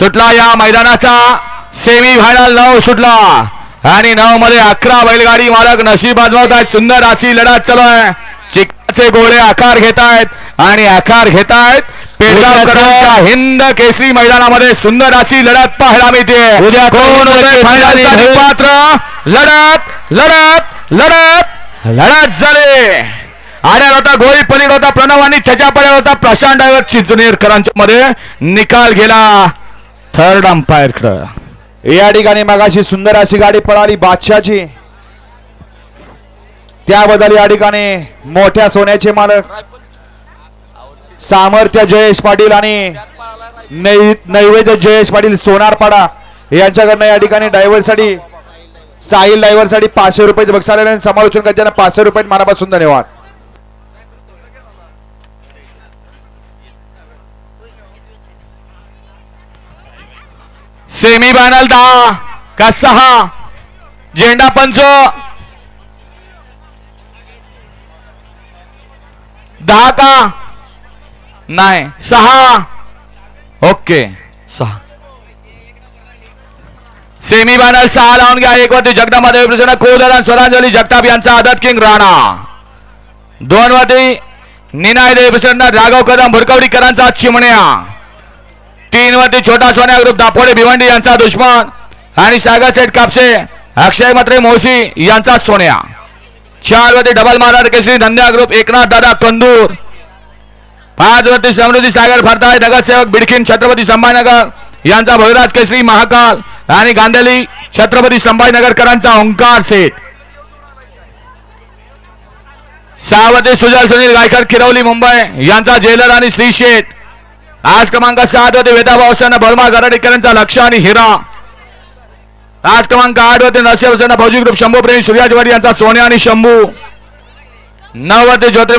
सुटला या मैदानाचा. Semi final नऊ सुटला. आणि नऊ मध्ये अकरा बैलगाडी मालक नशीब आजमावत आहेत सुंदर अशी लढत चालू आहे. चिकाचे गोळे आकार घेत आहेत आणि आकार घेत आहेत हिंद केसरी मैदानामध्ये सुंदर अशी लढत पाहायला मिळते. उद्या कोण पात्र? लढत लढत लढत. लढत झाले. आड्यावर होता गोळी पलीड होता. प्रणव आणि त्याच्या पडेल होता. प्रशांत डायव्हर चिंचनेरकरांच्या मध्ये निकाल गेला. थर्ड अंपायरकडे. या ठिकाणी मगाशी सुंदर अशी गाडी पळाली बादशाची त्याबद्दल या ठिकाणी मोठ्या सोन्याचे मालक. सामर्थ्य जयेश पाटील आणि नै- नैवेद्य जयेश पाटील सोनारपाडा यांच्याकडनं या ठिकाणी ड्रायव्हरसाठी साहिल ड्रायव्हरसाठी पाचशे रुपयाचे बक्षीस आलेले समालोचन करताना पाचशे रुपये मनापासून धन्यवाद. सेमी फायनल दहा का सहा? झेंडा पंच. दहा का? नाही. सहा. ओके. सहा. सेमी फायनल सहा लावून घ्या. एक वरती जगदंबा देवी प्रसन्न कोदर आणि स्वरांजली जगताप यांचा आदत किंग राणा. दोन वरती निनाय देवी प्रसन्न राघव कदम भुरकवडीकरांचा चिमण्या. तीन वरती छोटा सोन्या ग्रुप दापोडे भिवंडी यांचा दुश्मन आणि सागर सेठ कापसे अक्षय मात्रे मोशी यांचा सोन्या. चार वरती डबल महाराज केसरी धंद्या ग्रुप एकनाथ दादा कंदूर. पाच वरती समृद्धी सागर फरताय नगरसेवक बिडकीन छत्रपती संभाजीनगर यांचा भैराज केसरी महाकाल आणि गांधली छत्रपती संभाजीनगरकरांचा ओंकार सेठ. सहावती सुजल सुनील गायकर किरवली मुंबई यांचा जेलर आणि श्री शेठ. आज क्रमांक सात होते वेदा भाऊसांना भरमा गराडेकरांचा लक्ष आणि हिरा. आज क्रमांक आठ होते नरसिंह भाऊजी ग्रुप शंभू प्रेमी सूर्याजवाडी यांचा सोन्या आणि शंभू. नऊ होते ज्योतिर्